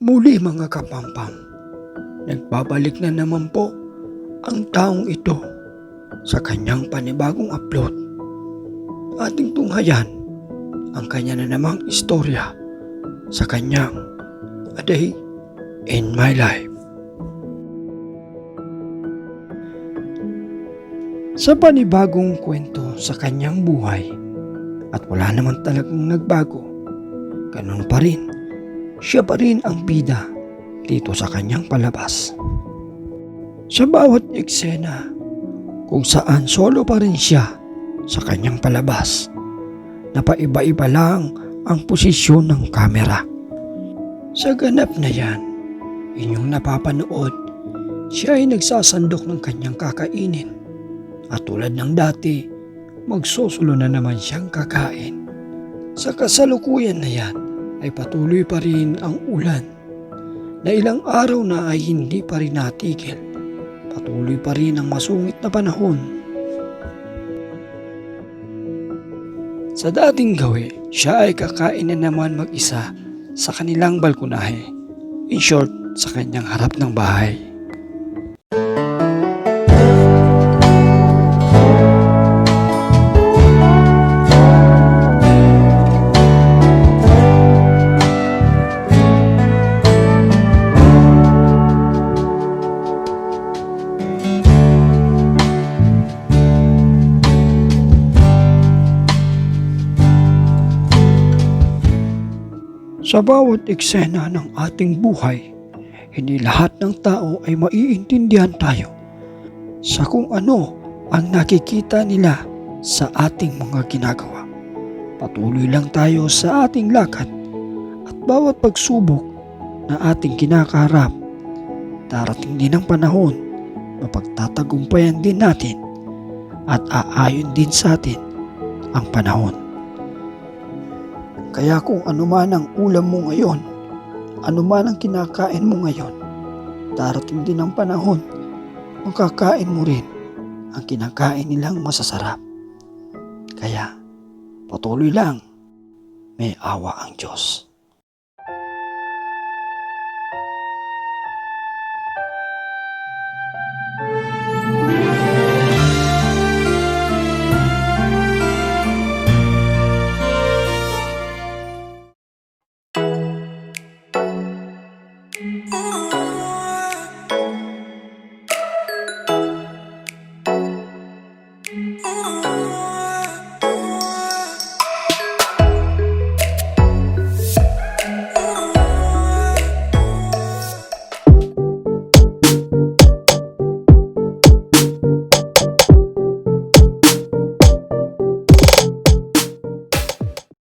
Muli mga kapampam, nagbabalik na naman po ang taong ito sa kanyang panibagong upload. Ating tunghayan ang kanya na namang istorya sa kanyang A Day in My Life. Sa panibagong kwento sa kanyang buhay at wala naman talagang nagbago, ganun pa rin siya pa rin ang bida dito sa kanyang palabas. Sa bawat eksena kung saan solo pa rin siya sa kanyang palabas, napaiba-iba lang ang posisyon ng kamera. Sa ganap na yan, inyong napapanood, siya ay nagsasandok ng kanyang kakainin. At tulad ng dati, magsusulo na naman siyang kakain. Sa kasalukuyan na yan, ay patuloy pa rin ang ulan na ilang araw na ay hindi pa rin natigil. Patuloy pa rin ang masungit na panahon. Sa dating gawi, siya ay kakain na naman mag-isa sa kanilang balkonahe. In short, sa kanyang harap ng bahay. Sa bawat eksena ng ating buhay, hindi lahat ng tao ay maiintindihan tayo sa kung ano ang nakikita nila sa ating mga ginagawa. Patuloy lang tayo sa ating lakad at bawat pagsubok na ating kinakaharap, darating din ang panahon na pagtatagumpayan din natin at aayon din sa atin ang panahon. Kaya kung ano man ang ulam mo ngayon, ano man ang kinakain mo ngayon, darating din ang panahon, makakain mo rin ang kinakain nilang masasarap. Kaya, patuloy lang, may awa ang Diyos. Oh.